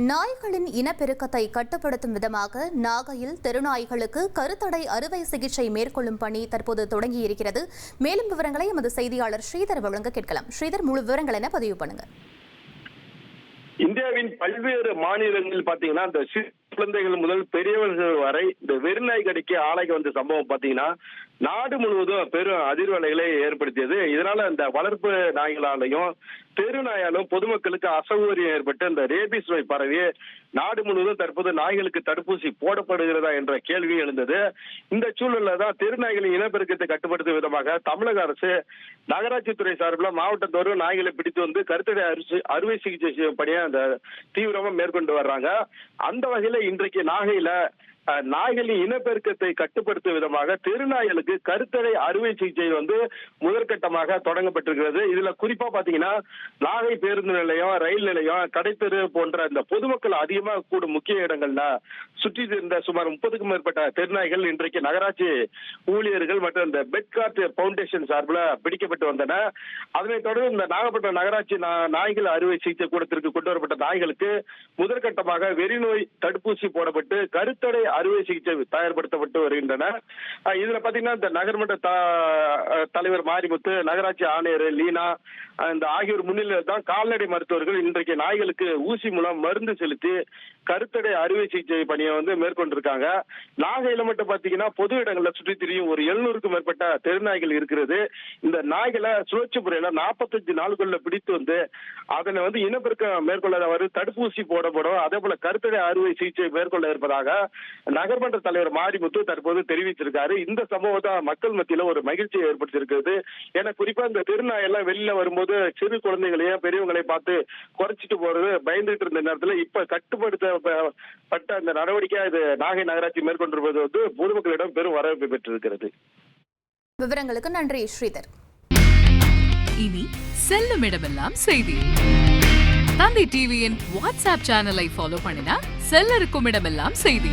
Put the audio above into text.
நாய்களின் இனப்பெருக்கத்தை கட்டுப்படுத்தும் விதமாக நாகையில் தெருநாய்களுக்கு கருத்தடை அறுவை சிகிச்சை மேற்கொள்ளும் பணி தற்போது தொடங்கியிருக்கிறது. மேலும் விவரங்களை எமது செய்தியாளர் ஸ்ரீதர் வழங்க கேட்கலாம். ஸ்ரீதர் முழு விவரங்கள் என பதிவு பண்ணுங்க. இந்தியாவின் பல்வேறு மாநிலங்களில் பாத்தீங்கன்னா இந்த குழந்தைகள் முதல் பெரியவர்கள் வரை இந்த வெறிநாய் கடிக்கு ஆளாகி வந்த சம்பவம் பாத்தீங்கன்னா நாடு முழுவதும் பெரும் அதிர்வலைகளை ஏற்படுத்தியது. இதனால இந்த வளர்ப்பு நாய்களாலையும் தெரு நாயாலும் பொதுமக்களுக்கு அசௌகரியம் ஏற்பட்டு இந்த ரேபிஸ் நோய் பரவி நாடு முழுவதும் தற்போது நாய்களுக்கு தடுப்பூசி போடப்படுகிறதா என்ற கேள்வி எழுந்தது. இந்த சூழல்ல தான் தெரு நாய்களின் இனப்பெருக்கத்தை கட்டுப்படுத்தும் விதமாக தமிழக அரசு நகராட்சித்துறை சார்பில் மாவட்டத்தோறும் நாய்களை பிடித்து வந்து கருத்தடை அறுவை சிகிச்சை செய்யும் பணியை அந்த தீவிரமா மேற்கொண்டு வர்றாங்க. அந்த வகையில இன்றைக்கு நாகையில நாய்களின் இனப்பெருக்கத்தை கட்டுப்படுத்தும் விதமாக தெருநாய்களுக்கு கருத்தடை அறுவை சிகிச்சை வந்து முதற்கட்டமாக தொடங்கப்பட்டிருக்கிறது. இதுல குறிப்பா பாத்தீங்கன்னா நாகை பேருந்து நிலையம் ரயில் நிலையம் கடைத்தெரு போன்ற இந்த பொதுமக்கள் அதிகமாக கூடும் முக்கிய இடங்கள்ல சுற்றி இருந்த சுமார் முப்பதுக்கும் மேற்பட்ட தெருநாய்கள் இன்றைக்கு நகராட்சி ஊழியர்கள் மற்றும் இந்த பெட்கார்ட் பவுண்டேஷன் சார்பில் பிடிக்கப்பட்டு வந்தன. அதனைத் தொடர்ந்து இந்த நாகப்பட்டினம் நகராட்சி நாய்கள் அறுவை சிகிச்சை கூடத்திற்கு கொண்டு வரப்பட்ட நாய்களுக்கு முதற்கட்டமாக வெறிநோய் தடுப்பூசி போடப்பட்டு கருத்தடை அறுவை சிகிச்சை தயார்படுத்தப்பட்டு வருகின்றன இதுல பாத்தீங்கன்னா இந்த நகர்மன்ற த- தலைவர் மாரிமுத்து நகராட்சி ஆணையர் லீனா இந்த ஆகியோர் முன்னிலையில் தான் கால்நடை மருத்துவர்கள் இன்றைக்கு நாய்களுக்கு ஊசி மூலம் மருந்து செலுத்தி கருத்தடை அறுவை சிகிச்சை பணியை வந்து மேற்கொண்டிருக்காங்க. நாகையில மட்டும் பாத்தீங்கன்னா பொது இடங்கள்ல சுற்றி திரியும் ஒரு எழுநூறுக்கும் மேற்பட்ட தெருநாய்கள் இருக்கிறது. இந்த நாய்களை சுழற்சி முறையில நாற்பத்தஞ்சு நாளுக்குள்ள பிடித்து வந்து அதனை வந்து இனப்பெருக்கம் மேற்கொள்ளவர் தடுப்பூசி போடப்படும். அதே போல கருத்தடை அறுவை சிகிச்சை மேற்கொள்ள இருப்பதாக நகர்மன்ற தலைவர் மாரிமுத்து தற்போது தெரிவிச்சிருக்காரு இந்த சம்பவத்தை மக்கள் மத்தியில ஒரு மகிழ்ச்சியை ஏற்படுத்தியிருக்கிறது. ஏன்னா குறிப்பா இந்த தெருநாய் எல்லாம் வெளியில வரும்போது சிறு குழந்தைகளையும் பெரியவங்களையும் பார்த்து குறைச்சிட்டு போறது பயந்துட்டு இருந்த நேரத்துல இப்ப கட்டுப்படுத்தப்பட்ட அந்த நடவடிக்கை இது நாகை நகராட்சி மேற்கொண்டிருப்பது வந்து பொதுமக்களிடம் பெரும் வரவேற்பு பெற்றிருக்கிறது. விவரங்களுக்கு நன்றி ஸ்ரீதர். இனி செல்லும் இடமெல்லாம் செய்தி. தந்தை டிவியின் வாட்ஸ்அப் சேனலை ஃபாலோ பண்ணினா செல்ல இருக்கும் இடமெல்லாம் செய்தி.